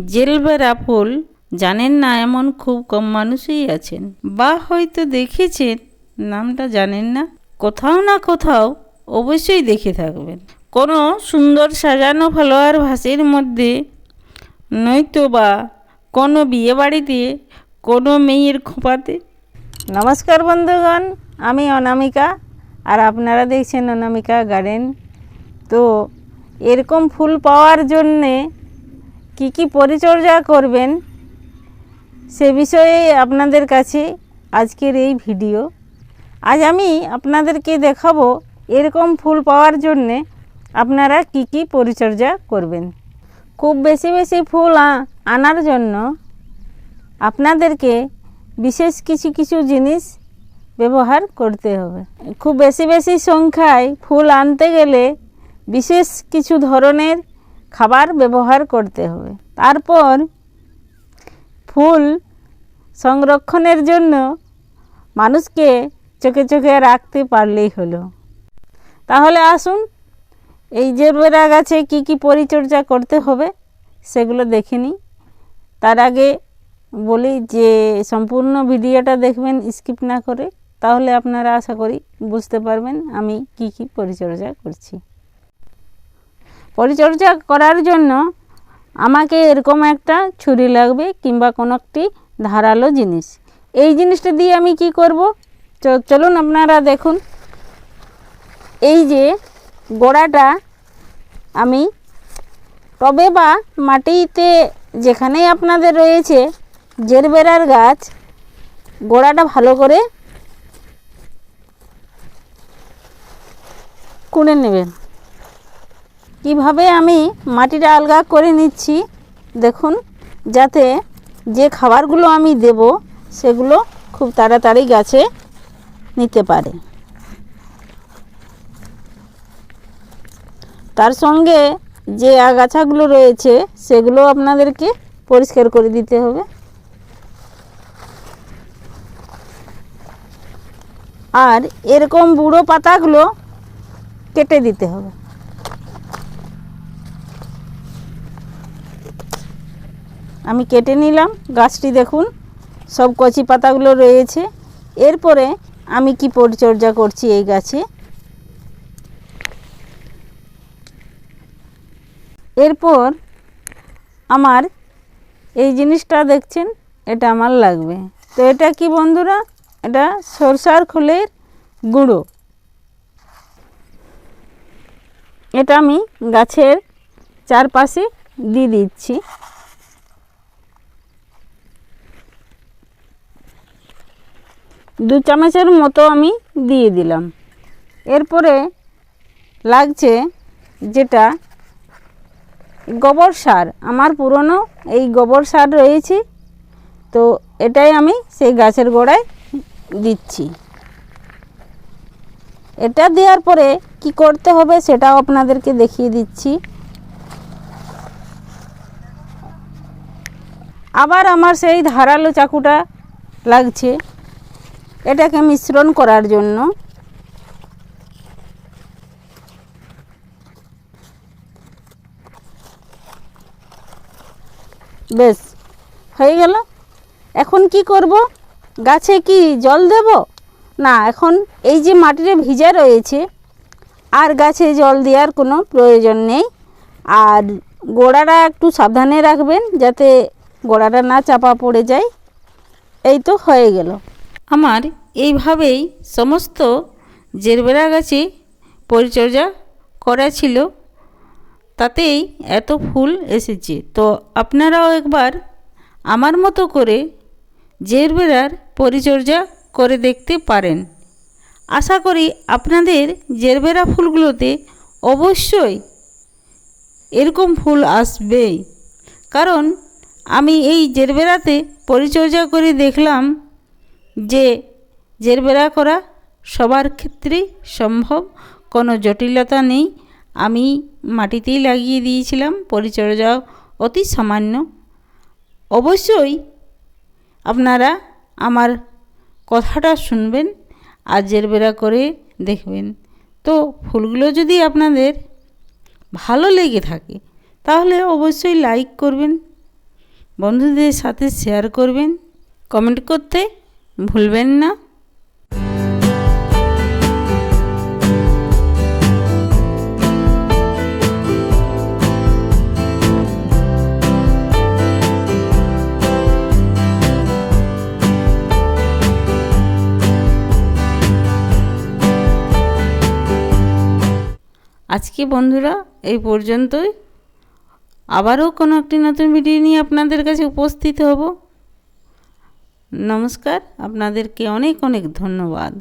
জেলবেরা ফুল জানেন না এমন খুব কম মানুষই আছেন। বা হয়তো দেখেছেন, নামটা জানেন না। কোথাও না কোথাও অবশ্যই দেখে থাকবেন। কোনো সুন্দর সাজানো ফলোয়ার ভাসের মধ্যে নয়তো বা কোনো বিয়েবাড়িতে, কোনো মেয়ের খোঁপাতে। নমস্কার বন্ধুগণ, আমি অনামিকা, আর আপনারা দেখছেন অনামিকা গার্ডেন। তো এরকম ফুল পাওয়ার জন্যে কি কি পরিচর্যা করবেন সে বিষয়ে আপনাদের কাছে আজকের এই ভিডিও। আজ আমি আপনাদেরকে দেখাবো এরকম ফুল পাওয়ার জন্যে আপনারা কি কি পরিচর্যা করবেন। খুব বেশি বেশি ফুল আনার জন্য আপনাদেরকে বিশেষ কিছু কিছু জিনিস ব্যবহার করতে হবে। খুব বেশি বেশি সংখ্যায় ফুল আনতে গেলে বিশেষ কিছু ধরনের খাবার ব্যবহার করতে হবে। তারপর ফুল সংরক্ষণের জন্য মানুষকে চোখে চোখে রাখতে পারলেই হলো। তাহলে আসুন এই জেরবেরা গাছে কি কি পরিচর্যা করতে হবে সেগুলো দেখে নিই। তার আগে বলি যে সম্পূর্ণ ভিডিওটা দেখবেন, স্কিপ না করে, তাহলে আপনারা আশা করি বুঝতে পারবেন আমি কি কি পরিচর্যা করছি। পরিচর্যা করার জন্য আমাকে এরকম একটা ছুরি লাগবে কিংবা কোনো একটি ধারালো জিনিস। এই জিনিসটা দিয়ে আমি কি করব? চলুন আপনারা দেখুন। এই যে গোড়াটা আমি টবে বা মাটিতে যেখানেই আপনাদের রয়েছে জেরবেরার গাছ, গোড়াটা ভালো করে কুড়ে নেবেন। কীভাবে আমি মাটিটা আলগা করে নিচ্ছি, দেখুন, যাতে যে খাবারগুলো আমি দেব, সেগুলো খুব তাড়াতাড়ি গাছে নিতে পারে। তার সঙ্গে যে আগাছাগুলো রয়েছে, সেগুলো আপনাদেরকে পরিষ্কার করে দিতে হবে। আর এরকম বুড়ো পাতাগুলো কেটে দিতে হবে। আমি কেটে নিলাম, গাছটি দেখুন, সব কচি পাতাগুলো রয়েছে। এরপরে আমি কি পরিচর্যা করছি এই গাছে? এরপর আমার এই জিনিসটা দেখছেন, এটা আমার লাগবে। তো এটা কি বন্ধুরা? এটা সরষার খোলের গুঁড়ো। এটা আমি গাছের চারপাশে দিয়ে দিচ্ছি। দু চামচের মতো আমি দিয়ে দিলাম। এরপরে লাগছে যেটা গোবর সার। আমার পুরনো এই গোবর সার রয়েছে, তো এটাই আমি সেই গাছের গোড়ায় দিচ্ছি। এটা দেওয়ার পরে কি করতে হবে সেটাও আপনাদেরকে দেখিয়ে দিচ্ছি। আবার আমার সেই ধারালো চাকুটা লাগছে। এটাকে মিশ্রণ করার জন্য বেশ, হয়ে গেল। এখন কি করব? গাছে কি জল দেব? না, এখন এই যে মাটিতে ভিজা রয়েছে, আর গাছে জল দেওয়ার কোনো প্রয়োজন নেই। আর গোড়াটা একটু সাবধানে রাখবেন, যাতে গোড়াটা না চাপা পড়ে যায়। এই তো হয়ে গেল। আমার এইভাবেই সমস্ত জেরবেরা গাছে পরিচর্যা করা ছিল। তাতেই এত ফুল এসেছে। তো আপনারাও একবার আমার মতো করে জেরবেরার পরিচর্যা করে দেখতে পারেন। আশা করি আপনাদের জেরবেরা ফুলগুলোতে অবশ্যই এরকম ফুল আসবেই। কারণ আমি এই জেরবেরাতে পরিচর্যা করে দেখলাম যে জেরবেরা করা সবার ক্ষেত্রেই সম্ভব। কোনো জটিলতা নেই। আমি মাটিতেই লাগিয়ে দিয়েছিলাম। পরিচর্যা অতি সামান্য। অবশ্যই আপনারা আমার কথাটা শুনবেন আর জেরবেরা করে দেখবেন। তো ফুলগুলো যদি আপনাদের ভালো লেগে থাকে, তাহলে অবশ্যই লাইক করবেন, বন্ধুদের সাথে শেয়ার করবেন কমেন্ট করতে ভুলবেন না। আজকে বন্ধুরা, এই পর্যন্তই। আবারও কোনো একটি নতুন ভিডিও নিয়ে আপনাদের কাছে উপস্থিত হব। নমস্কার আপনাদেরকে অনেক অনেক ধন্যবাদ